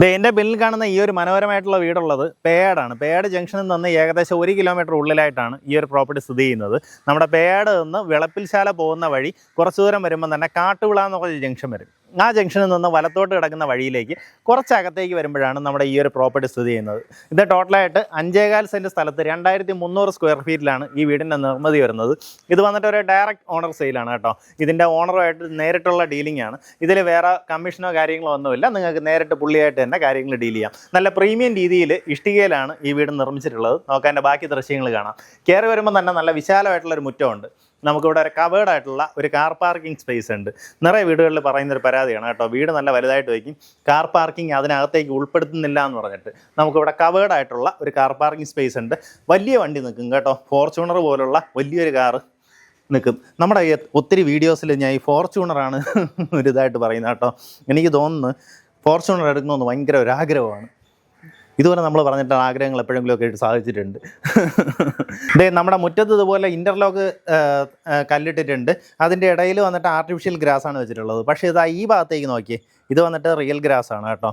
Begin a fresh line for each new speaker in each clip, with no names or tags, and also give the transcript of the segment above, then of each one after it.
ദേ എന്റെ ബില്ലിൽ കാണുന്ന ഈ ഒരു മനോഹരമായിട്ടുള്ള വീടുള്ളത് പേയാടാണ്. പേയാട് ജംഗ്ഷനിൽ നിന്ന് ഏകദേശം ഒരു കിലോമീറ്റർ ഉള്ളിലായിട്ടാണ് ഈ ഒരു പ്രോപ്പർട്ടി സ്ഥിതി ചെയ്യുന്നത്. നമ്മുടെ പേയാട് നിന്ന് വിളപ്പിൽശാല പോകുന്ന വഴി കുറച്ച് ദൂരം വരുമ്പോൾ തന്നെ കാട്ടുവിള എന്ന് ജംഗ്ഷൻ വരും. ആ ജംഗ്ഷനിൽ നിന്ന് വലത്തോട്ട് കിടക്കുന്ന വഴിയിലേക്ക് കുറച്ചകത്തേക്ക് വരുമ്പോഴാണ് നമ്മുടെ ഈ ഒരു പ്രോപ്പർട്ടി സ്ഥിതി ചെയ്യുന്നത്. ഇത് ടോട്ടലായിട്ട് അഞ്ചേകാൽ സെന്റ് സ്ഥലത്ത് രണ്ടായിരത്തി മുന്നൂറ് സ്ക്വയർ ഫീറ്റിലാണ് ഈ വീടിന്റെ നിർമ്മിതി വരുന്നത്. ഇത് വന്നിട്ട് ഒരു ഡയറക്റ്റ് ഓണർ സെയിലാണ് കേട്ടോ. ഇതിന്റെ ഓണറുമായിട്ട് നേരിട്ടുള്ള ഡീലിംഗ് ആണ്. ഇതിൽ വേറെ കമ്മീഷനോ കാര്യങ്ങളോ ഒന്നുമില്ല. നിങ്ങൾക്ക് നേരിട്ട് പുള്ളിയായിട്ട് തന്നെ കാര്യങ്ങൾ ഡീൽ ചെയ്യാം. നല്ല പ്രീമിയം രീതിയിൽ ഇഷ്ടികയിലാണ് ഈ വീട് നിർമ്മിച്ചിട്ടുള്ളത്. നോക്കാന്റെ ബാക്കി ദൃശ്യങ്ങൾ കാണാം. കയറി വരുമ്പോൾ തന്നെ നല്ല വിശാലമായിട്ടുള്ളൊരു മുറ്റമുണ്ട്. നമുക്കിവിടെ ഒരു കവേർഡ് ആയിട്ടുള്ള ഒരു കാർ പാർക്കിംഗ് സ്പേസ് ഉണ്ട്. നിറയെ വീടുകളിൽ പറയുന്ന ഒരു പരാതിയാണ് കേട്ടോ. വീട് നല്ല വലുതായിട്ട് വയ്ക്കും കാർ പാർക്കിംഗ് അതിനകത്തേക്ക് ഉൾപ്പെടുത്തുന്നില്ല എന്ന് പറഞ്ഞിട്ട് നമുക്കിവിടെ കവേർഡ് ആയിട്ടുള്ള ഒരു കാർ പാർക്കിംഗ് സ്പേസ് ഉണ്ട്. വലിയ വണ്ടി നിൽക്കും കേട്ടോ. ഫോർച്യൂണർ പോലുള്ള വലിയൊരു കാറ് നിൽക്കും. നമ്മുടെ ഒത്തിരി വീഡിയോസിൽ ഞാൻ ഈ ഫോർച്യൂണറാണ് ഒരു ഇതായിട്ട് പറയുന്നത് കേട്ടോ. എനിക്ക് തോന്നുന്നു ഫോർച്യൂണർ എടുക്കണമെന്ന് ഭയങ്കര ഒരു ആഗ്രഹമാണ്. ഇതുപോലെ നമ്മൾ പറഞ്ഞിട്ട് ആഗ്രഹങ്ങൾ എപ്പോഴെങ്കിലും ഒക്കെ സാധിച്ചിട്ടുണ്ട്. ഇതേ നമ്മുടെ മുറ്റത്ത് ഇതുപോലെ ഇന്റർലോക്ക് കല്ലിട്ടിട്ടുണ്ട്. അതിന്റെ ഇടയിൽ വന്നിട്ട് ആർട്ടിഫിഷ്യൽ ഗ്രാസ് ആണ് വെച്ചിട്ടുള്ളത്. പക്ഷേ ഇതാ ഈ ഭാഗത്തേക്ക് നോക്കിയേ. ഇത് വന്നിട്ട് റിയൽ ഗ്രാസ് ആണ് കേട്ടോ.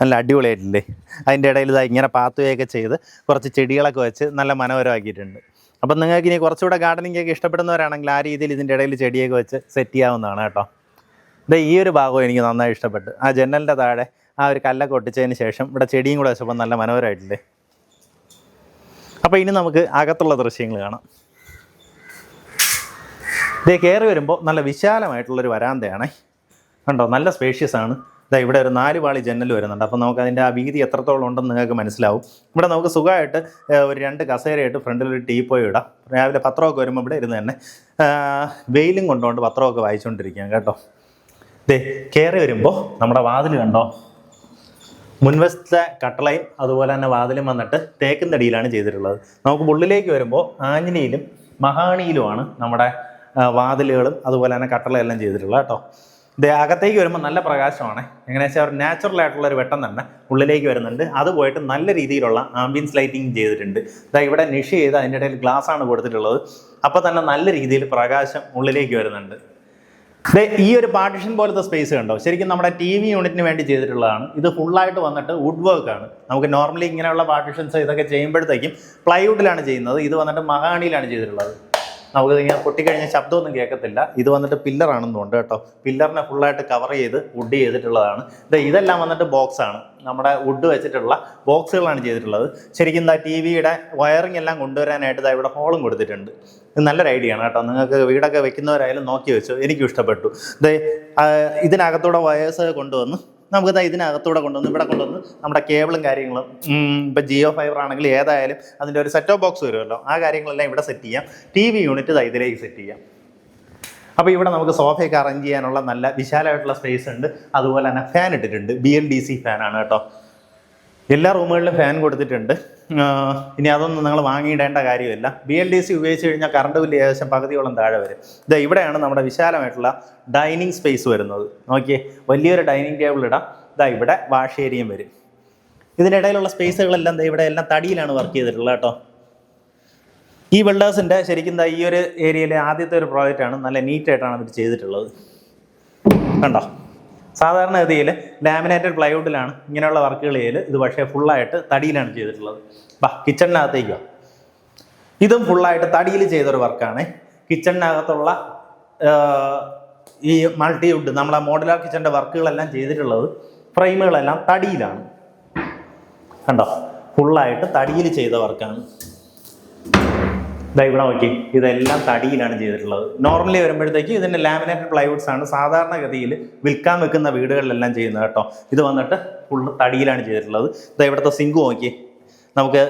നല്ല അടിപൊളിയായിട്ടില്ലേ? അതിന്റെ ഇടയിൽ ഇതാ ഇങ്ങനെ പാത്തുകയൊക്കെ ചെയ്ത് കുറച്ച് ചെടികളൊക്കെ വെച്ച് നല്ല മനോഹരമാക്കിയിട്ടുണ്ട്. അപ്പം നിങ്ങൾക്ക് ഇനി കുറച്ചുകൂടെ ഗാർഡനിങ് ഒക്കെ ഇഷ്ടപ്പെടുന്നവരാണെങ്കിൽ ആ രീതിയിൽ ഇതിന്റെ ഇടയിൽ ചെടിയൊക്കെ വെച്ച് സെറ്റ് ചെയ്യാവുന്നതാണ് കേട്ടോ. ദേ ഈ ഒരു ഭാഗവും എനിക്ക് നന്നായി ഇഷ്ടപ്പെട്ടു. ആ ജനലിന്റെ താഴെ ആ ഒരു കല്ലൊക്കെ ഒട്ടിച്ചതിന് ശേഷം ഇവിടെ ചെടിയും കൂടെ വെച്ചപ്പോൾ നല്ല മനോഹരമായിട്ടില്ലേ അപ്പോൾ ഇനി നമുക്ക് അകത്തുള്ള ദൃശ്യങ്ങൾ കാണാം. ഇതേ കയറി വരുമ്പോൾ നല്ല വിശാലമായിട്ടുള്ളൊരു വരാന്തയാണ്. കണ്ടോ നല്ല സ്പേഷ്യസ് ആണ്. ഇതാ ഇവിടെ ഒരു നാല് പാളി ജനൽ വരുന്നുണ്ട്. അപ്പോൾ നമുക്ക് അതിന്റെ ആ വീതി എത്രത്തോളം ഉണ്ടെന്ന് നിങ്ങൾക്ക് മനസ്സിലാവും. ഇവിടെ നമുക്ക് സുഖമായിട്ട് ഒരു രണ്ട് കസേരയായിട്ട് ഫ്രണ്ടിൽ ഒരു ടീ ടീപ്പോയി ഇടാം. രാവിലെ പത്രമൊക്കെ വരുമ്പോൾ ഇവിടെ ഇരുന്ന് തന്നെ വെയിലും കൊണ്ടുകൊണ്ട് പത്രമൊക്കെ വായിച്ചുകൊണ്ടിരിക്കാം കേട്ടോ. ദേ കയറി വരുമ്പോൾ നമ്മുടെ വാതിൽ കണ്ടോ? മുൻവശത്തെ കട്ടളയും അതുപോലെ തന്നെ വാതിലും വന്നിട്ട് തേക്കിൻ തടിയിലാണ് ചെയ്തിട്ടുള്ളത്. നമുക്ക് ഉള്ളിലേക്ക് വരുമ്പോൾ ആഞ്ഞിലിയിലും മഹാണിയിലുമാണ് നമ്മുടെ വാതിലുകളും അതുപോലെ തന്നെ കട്ടളയെല്ലാം ചെയ്തിട്ടുള്ളത് കേട്ടോ. ഇത് അകത്തേക്ക് വരുമ്പോൾ നല്ല പ്രകാശമാണ്. എങ്ങനെ വെച്ചാൽ നാച്ചുറൽ ആയിട്ടുള്ള ഒരു വെട്ടം തന്നെ ഉള്ളിലേക്ക് വരുന്നുണ്ട്. അത് പോയിട്ട് നല്ല രീതിയിലുള്ള ആംബിയൻസ് ലൈറ്റിംഗ് ചെയ്തിട്ടുണ്ട്. ഇതാ ഇവിടെ നിഷ് ചെയ്ത് അതിന്റെ ഇടയിൽ ഗ്ലാസ് ആണ് കൊടുത്തിട്ടുള്ളത്. അപ്പോൾ തന്നെ നല്ല രീതിയിൽ പ്രകാശം ഉള്ളിലേക്ക് വരുന്നുണ്ട്. ഈ ഒരു പാർട്ടിഷൻ പോലത്തെ സ്പേസ് കണ്ടോ? ശരിക്കും നമ്മുടെ ടി വി യൂണിറ്റിന് വേണ്ടി ചെയ്തിട്ടുള്ളതാണ്. ഇത് ഫുള്ളായിട്ട് വന്നിട്ട് വുഡ് വർക്ക് ആണ്. നമുക്ക് നോർമലി ഇങ്ങനെയുള്ള പാർട്ടിഷൻസ് ഇതൊക്കെ ചെയ്യുമ്പോഴത്തേക്കും പ്ലൈവുഡിലാണ് ചെയ്യുന്നത്. ഇത് വന്നിട്ട് മഹാണിയിലാണ് ചെയ്തിട്ടുള്ളത്. നമുക്ക് ഇങ്ങനെ പൊട്ടിക്കഴിഞ്ഞാൽ ശബ്ദമൊന്നും കേൾക്കത്തില്ല. ഇത് വന്നിട്ട് പില്ലറാണെന്നുണ്ട് കേട്ടോ. പില്ലറിനെ ഫുള്ളായിട്ട് കവർ ചെയ്ത് വുഡ് ചെയ്തിട്ടുള്ളതാണ്. ഇത് ഇതെല്ലാം വന്നിട്ട് ബോക്സാണ് നമ്മുടെ വുഡ് വെച്ചിട്ടുള്ള ബോക്സുകളാണ് ചെയ്തിട്ടുള്ളത്. ശരിക്കും എന്താ ടി വിയുടെ വയറിംഗ് എല്ലാം കൊണ്ടുവരാനായിട്ട് ഇതാ ഇവിടെ ഹോളും കൊടുത്തിട്ടുണ്ട്. ഇത് നല്ലൊരു ഐഡിയ ആണ് കേട്ടോ. നിങ്ങൾക്ക് വീടൊക്കെ വെക്കുന്നവരായാലും നോക്കി വെച്ചു. എനിക്കും ഇഷ്ടപ്പെട്ടു. ആ, ഇതിനകത്തൂടെ വയേഴ്സ് കൊണ്ടുവന്ന് നമുക്ക് ദാ ഇതിനകത്തൂടെ കൊണ്ടുവന്ന് ഇവിടെ കൊണ്ടുവന്ന് നമ്മുടെ കേബിളും കാര്യങ്ങളും ഇപ്പം ജിയോ ഫൈബർ ആണെങ്കിൽ ഏതായാലും അതിന്റെ ഒരു സെറ്റ് ഓഫ് ബോക്സ് വരുമല്ലോ. ആ കാര്യങ്ങളെല്ലാം ഇവിടെ സെറ്റ് ചെയ്യാം. ടി വി യൂണിറ്റ് ദാ ഇതിലേക്ക് സെറ്റ് ചെയ്യാം. അപ്പോൾ ഇവിടെ നമുക്ക് സോഫയൊക്കെ അറേഞ്ച് ചെയ്യാനുള്ള നല്ല വിശാലമായിട്ടുള്ള സ്പേസ് ഉണ്ട്. അതുപോലെ തന്നെ ഫാൻ ഇട്ടിട്ടുണ്ട്. ബി എൽ ഡി സി ഫാനാണ് കേട്ടോ. എല്ലാ റൂമുകളിലും ഫാൻ കൊടുത്തിട്ടുണ്ട്. ഇനി അതൊന്നും നിങ്ങൾ വാങ്ങിയിടേണ്ട കാര്യമില്ല. ബി എൽ ഡി സി ഉപയോഗിച്ച് കഴിഞ്ഞാൽ കറണ്ട് ബില്ല് ഏകദേശം പകുതിയോളം താഴെ വരും. ഇത് ഇവിടെയാണ് നമ്മുടെ വിശാലമായിട്ടുള്ള ഡൈനിങ് സ്പേസ് വരുന്നത്. നോക്കിയേ വലിയൊരു ഡൈനിങ് ടേബിൾ ഇടാം. ഇതാ ഇവിടെ വാഷ് ഏരിയയും വരും. ഇതിനിടയിലുള്ള സ്പേസുകളെല്ലാം ഇവിടെ എല്ലാം തടിയിലാണ് വർക്ക് ചെയ്തിട്ടുള്ളത് കേട്ടോ. ഈ ബിൽഡേഴ്സിന്റെ ശരിക്കും ഈ ഒരു ഏരിയയിലെ ആദ്യത്തെ ഒരു പ്രോജക്റ്റാണ് നല്ല നീറ്റായിട്ടാണ് അവർ ചെയ്തിട്ടുള്ളത്. കണ്ടോ? സാധാരണഗതിയിൽ ലാമിനേറ്റഡ് പ്ലൈവുഡിലാണ് ഇങ്ങനെയുള്ള വർക്കുകൾ ചെയ്യൽ. ഇത് പക്ഷേ ഫുള്ളായിട്ട് തടിയിലാണ് ചെയ്തിട്ടുള്ളത്. ബാ കിച്ചണിനകത്തേക്കോ ഇതും ഫുള്ളായിട്ട് തടിയിൽ ചെയ്തൊരു വർക്കാണ്. കിച്ചണിനകത്തുള്ള ഈ മൾട്ടിവുഡ് നമ്മളെ മോഡുലാർ കിച്ചണിന്റെ വർക്കുകളെല്ലാം ചെയ്തിട്ടുള്ളത് ഫ്രെയിമുകളെല്ലാം തടിയിലാണ്. കണ്ടോ? ഫുള്ളായിട്ട് തടിയിൽ ചെയ്ത വർക്കാണ്. ദാ ഇവിടെ നോക്കി. ഇതെല്ലാം തടിയിലാണ് ചെയ്തിട്ടുള്ളത്. നോർമലി വരുമ്പോഴത്തേക്ക് ഇതിന്റെ ലാമിനേറ്റഡ് പ്ലൈവുഡ്സ് ആണ് സാധാരണഗതിയിൽ വിൽക്കാൻ വെക്കുന്ന വീടുകളിലെല്ലാം ചെയ്യുന്നത് കേട്ടോ. ഇത് വന്നിട്ട് ഫുൾ തടിയിലാണ് ചെയ്തിട്ടുള്ളത്. ഇതാ ഇവിടുത്തെ സിങ്ക് നോക്കി. നമുക്ക്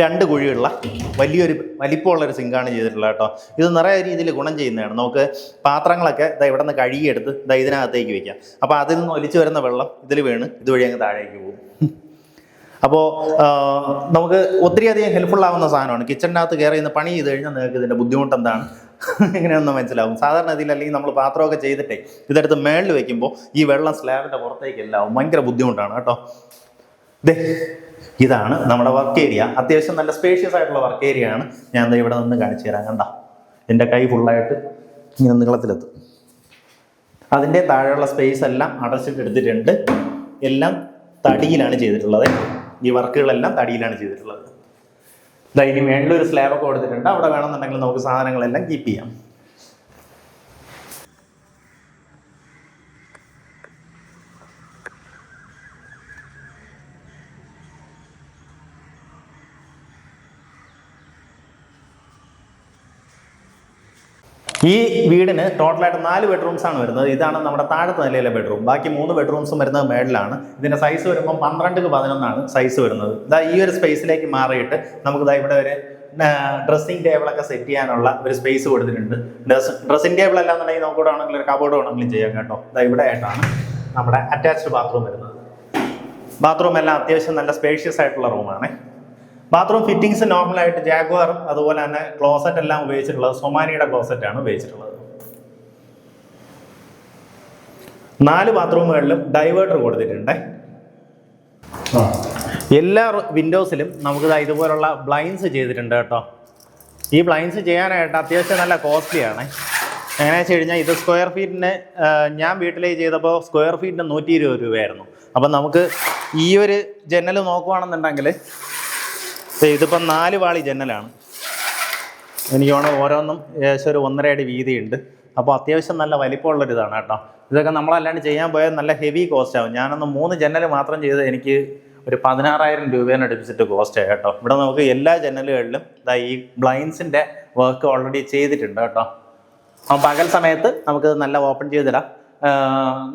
രണ്ട് കുഴിയുള്ള വലിയൊരു വലിപ്പമുള്ള ഒരു സിങ്കാണ് ചെയ്തിട്ടുള്ളത് കേട്ടോ. ഇത് നിറയെ രീതിയിൽ ഗുണം ചെയ്യുന്നതാണ്. നമുക്ക് പാത്രങ്ങളൊക്കെ ഇതാ ഇവിടെ നിന്ന് കഴുകിയെടുത്ത് ഇതാ ഇതിനകത്തേക്ക് വെക്കാം. അപ്പോൾ അതിൽ നിന്ന് ഒലിച്ചു വരുന്ന വെള്ളം ഇതിൽ വീണ് ഇതുവഴി അങ്ങ് താഴേക്ക് പോകും. അപ്പോൾ നമുക്ക് ഒത്തിരി അധികം ഹെൽപ്ഫുൾ ആവുന്ന സാധനമാണ്. കിച്ചണിനകത്ത് കയറി ഇന്ന് പണി ചെയ്ത് കഴിഞ്ഞാൽ നിങ്ങൾക്ക് ഇതിന്റെ ബുദ്ധിമുട്ട് എന്താണ് ഇങ്ങനെയൊന്നും മനസ്സിലാവും. സാധാരണ ഇതിൽ അല്ലെങ്കിൽ നമ്മൾ പാത്രമൊക്കെ ചെയ്തിട്ടേ ഇതെടുത്ത് മേളിൽ വെക്കുമ്പോൾ ഈ വെള്ളം സ്ലാബിന്റെ പുറത്തേക്ക് എല്ലാവും ഭയങ്കര ബുദ്ധിമുട്ടാണ് കേട്ടോ. ദേ ഇതാണ് നമ്മുടെ വർക്ക് ഏരിയ. അത്യാവശ്യം നല്ല സ്പേഷ്യസ് ആയിട്ടുള്ള വർക്ക് ഏരിയ ആണ്. ഞാൻ ഇവിടെ നിന്ന് കാണിച്ചു തരാം കണ്ട? എന്റെ കൈ ഫുള്ളായിട്ട് ഇങ്ങനെ നീളത്തിലെത്തും. അതിന്റെ താഴെയുള്ള സ്പേസ് എല്ലാം അടച്ചിട്ട് എടുത്തിട്ടുണ്ട്. എല്ലാം തടിയിലാണ് ചെയ്തിട്ടുള്ളത്. ഈ വർക്കുകളെല്ലാം തടിയിലാണ് ചെയ്തിട്ടുള്ളത്. ദാ ഇനി ഒരു സ്ലാബൊക്കെ കൊടുത്തിട്ടുണ്ട്. അവിടെ വേണമെന്നുണ്ടെങ്കിൽ നമുക്ക് സാധനങ്ങളെല്ലാം കീപ്പ് ചെയ്യാം. ഈ വീടിന് ടോട്ടലായിട്ട് നാല് ബെഡ്റൂംസ് ആണ് വരുന്നത്. ഇതാണ് നമ്മുടെ താഴത്തെ നിലയിലെ ബെഡ്റൂം ബാക്കി മൂന്ന് ബെഡ്റൂംസും വരുന്നത് മേളിലാണ്. ഇതിന്റെ സൈസ് വരുമ്പോൾ പന്ത്രണ്ട് പതിനൊന്നാണ് സൈസ് വരുന്നത്. ഇതാ ഈ ഒരു സ്പേസിലേക്ക് മാറിയിട്ട് നമുക്ക് ഇതാ ഇവിടെ ഒരു ഡ്രസ്സിംഗ് ടേബിളൊക്കെ സെറ്റ് ചെയ്യാനുള്ള ഒരു സ്പേസ് കൊടുത്തിട്ടുണ്ട്. ഡ്രസ്സിംഗ് ടേബിൾ അല്ലാന്നുണ്ടെങ്കിൽ നമുക്ക് ഇവിടെ ആണെങ്കിലും ഒരു കബോർഡ് വേണമെങ്കിലും ചെയ്യാം കേട്ടോ. ഇതാ ഇവിടെ ആയിട്ടാണ് നമ്മുടെ അറ്റാച്ച്ഡ് ബാത്റൂം വരുന്നത്. ബാത്റൂം എല്ലാം അത്യാവശ്യം നല്ല സ്പേഷ്യസ് ആയിട്ടുള്ള റൂമാണ് ബാത്റൂം ഫിറ്റിങ്സ് നോർമലായിട്ട് ജാഗ്വാറും അതുപോലെ തന്നെ ക്ലോസറ്റ് എല്ലാം ഉപയോഗിച്ചിട്ടുള്ളത് സൊമാനിയുടെ ക്ലോസറ്റ് ആണ് ഉപയോഗിച്ചിട്ടുള്ളത്. നാല് ബാത്റൂമുകളിലും ഡൈവേർട്ടർ കൊടുത്തിട്ടുണ്ട്. എല്ലാ വിൻഡോസിലും നമുക്ക് ഇതുപോലുള്ള ബ്ലൈൻസ് ചെയ്തിട്ടുണ്ട് കേട്ടോ. ഈ ബ്ലൈൻസ് ചെയ്യാനായിട്ട് അത്യാവശ്യം നല്ല കോസ്റ്റ്ലി ആണ്. എങ്ങനെയാണെന്ന് വെച്ച് കഴിഞ്ഞാൽ ഇത് സ്ക്വയർ ഫീറ്റിന് ഞാൻ വീട്ടിലേക്ക് ചെയ്തപ്പോൾ സ്ക്വയർ ഫീറ്റിന് നൂറ്റി ഇരുപത് രൂപയായിരുന്നു. അപ്പം നമുക്ക് ഈ ഒരു ജനൽ നോക്കുവാണെന്നുണ്ടെങ്കിൽ ഇതിപ്പം നാല് വാളി ജനലാണ്. എനിക്ക് ഓരോന്നും ഏകദേശം ഒരു ഒന്നര അടി വീതിയുണ്ട്. അപ്പോൾ അത്യാവശ്യം നല്ല വലിപ്പമുള്ളൊരു ഇതാണ് കേട്ടോ. ഇതൊക്കെ നമ്മളല്ലാണ്ട് ചെയ്യാൻ പോയാൽ നല്ല ഹെവി കോസ്റ്റ് ആവും. ഞാനൊന്ന് മൂന്ന് ജനൽ മാത്രം ചെയ്ത് എനിക്ക് ഒരു പതിനാറായിരം രൂപേനെ അടുപ്പിച്ചിട്ട് കോസ്റ്റ് ആയി കേട്ടോ. ഇവിടെ നമുക്ക് എല്ലാ ജനലുകളിലും ഇതാ ഈ ബ്ലൈൻസിന്റെ വർക്ക് ഓൾറെഡി ചെയ്തിട്ടുണ്ട് കേട്ടോ. അപ്പം പകൽ സമയത്ത് നമുക്ക് നല്ല ഓപ്പൺ ചെയ്തിടാം.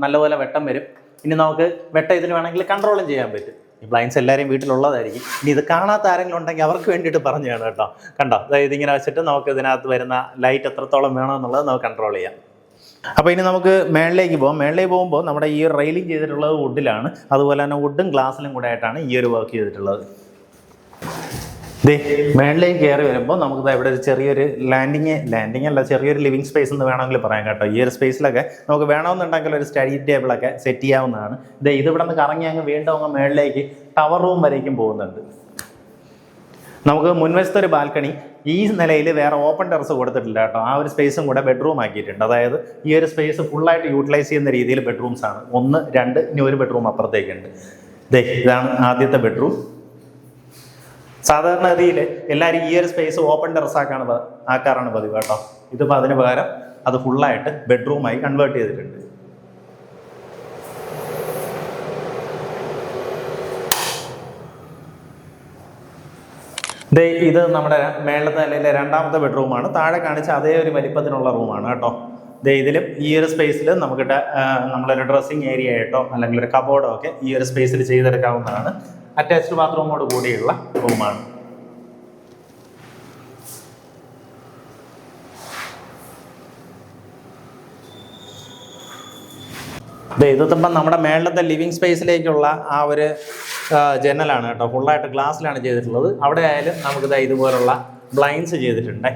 നല്ലപോലെ വെട്ടം വരും. ഇനി നമുക്ക് വെട്ടം ഇതിന് വേണമെങ്കിൽ കൺട്രോളും ചെയ്യാൻ പറ്റും. ഈ ബ്ലൈൻസ് എല്ലാവരും വീട്ടിലുള്ളതായിരിക്കും. ഇനി ഇത് കാണാത്ത ആരെങ്കിലും ഉണ്ടെങ്കിൽ അവർക്ക് വേണ്ടിയിട്ട് പറഞ്ഞാണ് കേട്ടോ. കണ്ടോ? അതായത് ഇങ്ങനെ വെച്ചിട്ട് നമുക്ക് ഇതിനകത്ത് വരുന്ന ലൈറ്റ് എത്രത്തോളം വേണം എന്നുള്ളത് നമുക്ക് കൺട്രോൾ ചെയ്യാം. അപ്പോൾ ഇനി നമുക്ക് മേളിലേക്ക് പോകാം മേളിലേക്ക് പോകുമ്പോൾ നമ്മുടെ ഈ റെയിലിംഗ് ചെയ്തിട്ടുള്ളത് വുഡിലാണ് അതുപോലെ തന്നെ വുഡും ഗ്ലാസ്സിലും കൂടെ ആയിട്ടാണ് ഈ ഒരു വർക്ക് ചെയ്തിട്ടുള്ളത്. ദേ മേളിലേക്ക് കയറി വരുമ്പോൾ നമുക്ക് ഇവിടെ ഒരു ചെറിയൊരു ലാൻഡിങ് ലാൻഡിങ് അല്ല ചെറിയൊരു ലിവിങ് സ്പേസ് എന്ന് വേണമെങ്കിൽ പറയാം കേട്ടോ. ഈ ഒരു സ്പേസിലൊക്കെ നമുക്ക് വേണമെന്നുണ്ടെങ്കിൽ ഒരു സ്റ്റഡി ടേബിളൊക്കെ സെറ്റ് ചെയ്യാവുന്നതാണ്. ദേ ഇത് ഇവിടെ നിന്ന് കറങ്ങി അങ്ങ് വീണ്ടും അങ്ങ് മേളിലേക്ക് ടവർ റൂം വരേക്കും പോകുന്നുണ്ട്. നമുക്ക് മുൻവശത്തെ ഒരു ബാൽക്കണി ഈ നിലയിൽ വേറെ ഓപ്പൺ ടെറസ് കൊടുത്തിട്ടില്ല കേട്ടോ. ആ ഒരു സ്പേസും കൂടെ ബെഡ്റൂം ആക്കിയിട്ടുണ്ട്. അതായത് ഈ ഒരു സ്പേസ് ഫുള്ളായിട്ട് യൂട്ടിലൈസ് ചെയ്യുന്ന രീതിയിൽ ബെഡ്റൂംസ് ആണ്. ഒന്ന് രണ്ട് ഇനി ഒരു ബെഡ്റൂം അപ്പുറത്തേക്കുണ്ട്. ദേ ഇതാണ് ആദ്യത്തെ ബെഡ്റൂം സാധാരണഗതിയിൽ എല്ലാവരും ഈ ഒരു സ്പേസ് ഓപ്പൺ ടെറസ് ആക്കാണ് പ- ആക്കാറാണ് പതിവ് കേട്ടോ. ഇതിപ്പോൾ അതിന് പകരം അത് ഫുള്ളായിട്ട് ബെഡ്റൂമായി കൺവേർട്ട് ചെയ്തിട്ടുണ്ട്. ദേ ഇത് നമ്മുടെ മേളത്തെ നിലയിലെ രണ്ടാമത്തെ ബെഡ്റൂമാണ് താഴെ കാണിച്ച അതേ ഒരു വലിപ്പത്തിനുള്ള റൂമാണ് കേട്ടോ. ദേ ഇതിലും ഈ ഒരു സ്പേസിൽ നമുക്ക് നമ്മളൊരു ഡ്രസ്സിങ് ഏരിയ ആയിട്ടോ അല്ലെങ്കിൽ ഒരു കബോർഡോ ഒക്കെ ഈ ഒരു സ്പേസിൽ ചെയ്തെടുക്കാവുന്നതാണ്. അറ്റാച്ച്ഡ് ബാത്റൂമോട് കൂടിയുള്ള റൂമാണ്. ഇതിപ്പം നമ്മുടെ മേളിലത്തെ ലിവിങ് സ്പേസിലേക്കുള്ള ആ ഒരു ജനലാണ് കേട്ടോ. ഫുള്ളായിട്ട് ഗ്ലാസ്സിലാണ് ചെയ്തിട്ടുള്ളത്. അവിടെ ആയാലും നമുക്ക് ദാ ഇതുപോലുള്ള ബ്ലൈൻസ് ചെയ്തിട്ടുണ്ട്.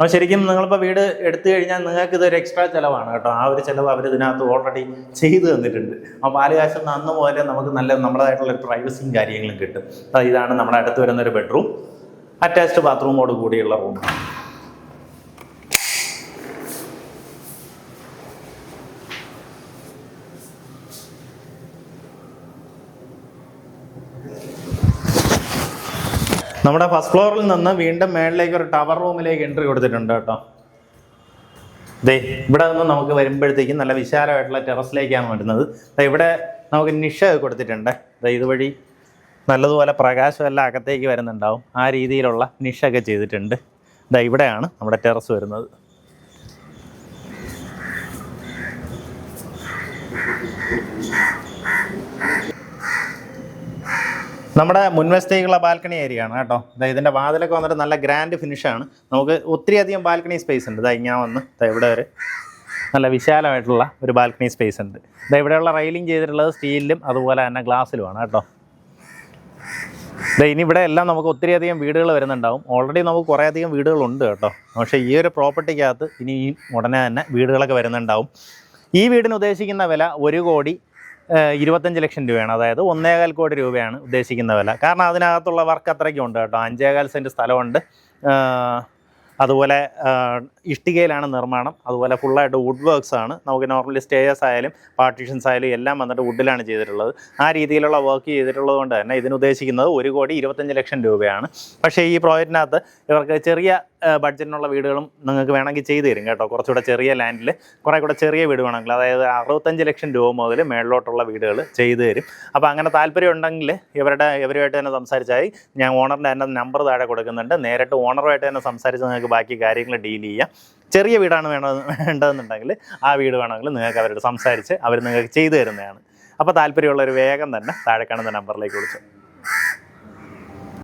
അപ്പോൾ ശരിക്കും നിങ്ങളിപ്പോൾ വീട് എടുത്തു കഴിഞ്ഞാൽ നിങ്ങൾക്ക് ഇതൊരു എക്സ്ട്രാ ചിലവാണ് കേട്ടോ. ആ ഒരു ചിലവ് അവർ ഇതിനകത്ത് ഓൾറെഡി ചെയ്തു തന്നിട്ടുണ്ട്. അപ്പോൾ പാൽ അന്ന് പോലെ നമുക്ക് നല്ല നമ്മുടേതായിട്ടുള്ള ഒരു പ്രൈവസിയും കാര്യങ്ങളും കിട്ടും. അപ്പോൾ ഇതാണ് നമ്മുടെ അടുത്ത് വരുന്ന ഒരു ബെഡ്റൂം അറ്റാച്ച്ഡ് ബാത്റൂമോട് കൂടിയുള്ള റൂം നമ്മുടെ ഫസ്റ്റ് ഫ്ലോറിൽ നിന്ന് വീണ്ടും മേളിലേക്ക് ഒരു ടവർ റൂമിലേക്ക് എൻട്രി കൊടുത്തിട്ടുണ്ട് കേട്ടോ. ദേ ഇവിടെ നിന്ന് നമുക്ക് വരുമ്പോഴത്തേക്കും നല്ല വിശാലമായിട്ടുള്ള ടെറസിലേക്കാണ് വരുന്നത്. ഇവിടെ നമുക്ക് നിഷ കൊടുത്തിട്ടുണ്ട്. ദേ ഇതുവഴി നല്ലതുപോലെ പ്രകാശം എല്ലാം അകത്തേക്ക് വരുന്നുണ്ടാവും. ആ രീതിയിലുള്ള നിഷൊക്കെ ചെയ്തിട്ടുണ്ട്. ദാ ഇവിടെയാണ് നമ്മുടെ ടെറസ് വരുന്നത്. നമ്മുടെ മുൻവശത്തേക്കുള്ള ബാൽക്കണി ഏരിയ ആണ് കേട്ടോ. അതായത് ഇതിന്റെ വാതിലൊക്കെ വന്നിട്ട് നല്ല ഗ്രാൻഡ് ഫിനിഷാണ് നമുക്ക് ഒത്തിരി അധികം ബാൽക്കണി സ്പേസ് ഉണ്ട്. ഇതാ ഇങ്ങനെ വന്ന് ഇവിടെ ഒരു നല്ല വിശാലമായിട്ടുള്ള ഒരു ബാൽക്കണി സ്പേസ് ഉണ്ട്. ഇതാ ഇവിടെയുള്ള റെയിലിംഗ് ചെയ്തിട്ടുള്ളത് സ്റ്റീലിലും അതുപോലെ തന്നെ ഗ്ലാസ്സിലുമാണ് കേട്ടോ. ദാ ഇനി ഇവിടെ എല്ലാം നമുക്ക് ഒത്തിരി അധികം വീടുകൾ വരുന്നുണ്ടാവും. ഓൾറെഡി നമുക്ക് കുറേ അധികം വീടുകളുണ്ട് കേട്ടോ. പക്ഷേ ഈ ഒരു പ്രോപ്പർട്ടിക്കകത്ത് ഇനി ഈ ഉടനെ തന്നെ വീടുകളൊക്കെ വരുന്നുണ്ടാവും. ഈ വീടിന് ഉദ്ദേശിക്കുന്ന വില ഒരു കോടി ഇരുപത്തഞ്ച് ലക്ഷം രൂപയാണ്. അതായത് ഒന്നേകാൽ കോടി രൂപയാണ് ഉദ്ദേശിക്കുന്ന വില. കാരണം അതിനകത്തുള്ള വർക്ക് അത്രയ്ക്കും ഉണ്ട് കേട്ടോ. അഞ്ചേകാൽ സെന്റ് സ്ഥലമുണ്ട്. അതുപോലെ ഇഷ്ടികയിലാണ് നിർമ്മാണം. അതുപോലെ ഫുള്ളായിട്ട് വുഡ് വർക്ക്സ് ആണ്. നമുക്ക് നോർമലി സ്റ്റേയേഴ്സ് ആയാലും പാർട്ടീഷൻസ് ആയാലും എല്ലാം വന്നിട്ട് വുഡിലാണ് ചെയ്തിട്ടുള്ളത്. ആ രീതിയിലുള്ള വർക്ക് ചെയ്തിട്ടുള്ളത് കൊണ്ട് തന്നെ ഇതിനുദ്ദേശിക്കുന്നത് ഒരു കോടി ഇരുപത്തഞ്ച് ലക്ഷം രൂപയാണ്. പക്ഷേ ഈ പ്രോജക്റ്റിനകത്ത് ഇവർക്ക് ചെറിയ ബഡ്ജറ്റിനുള്ള വീടുകളും നിങ്ങൾക്ക് വേണമെങ്കിൽ ചെയ്തു തരും കേട്ടോ. കുറച്ചുകൂടെ ചെറിയ ലാൻഡിൽ കുറേ കൂടെ ചെറിയ വീട് വേണമെങ്കിൽ. അതായത് അറുപത്തഞ്ച് ലക്ഷം രൂപ മുതൽ മേളിലോട്ടുള്ള വീടുകൾ ചെയ്തു തരും. അപ്പോൾ അങ്ങനെ താല്പര്യം ഉണ്ടെങ്കിൽ ഇവരുടെ ഇവരുമായിട്ട് തന്നെ സംസാരിച്ചായി ഞാൻ ഓണറിന്റെ തന്നെ നമ്പർ താഴെ കൊടുക്കുന്നുണ്ട്. നേരിട്ട് ഓണറുമായിട്ട് തന്നെ സംസാരിച്ച് നിങ്ങൾക്ക് ബാക്കി കാര്യങ്ങൾ ഡീൽ ചെയ്യാം. ചെറിയ വീടാണ് വേണ്ടത് വേണ്ടതെന്നുണ്ടെങ്കിൽ ആ വീട് വേണമെങ്കിൽ നിങ്ങൾക്ക് അവരോട് സംസാരിച്ച് അവർ നിങ്ങൾക്ക് ചെയ്തു തരുന്നതാണ്. അപ്പോൾ താല്പര്യമുള്ളവർ വേഗം തന്നെ താഴെ കാണുന്ന നമ്പറിലേക്ക് വിളിച്ചു.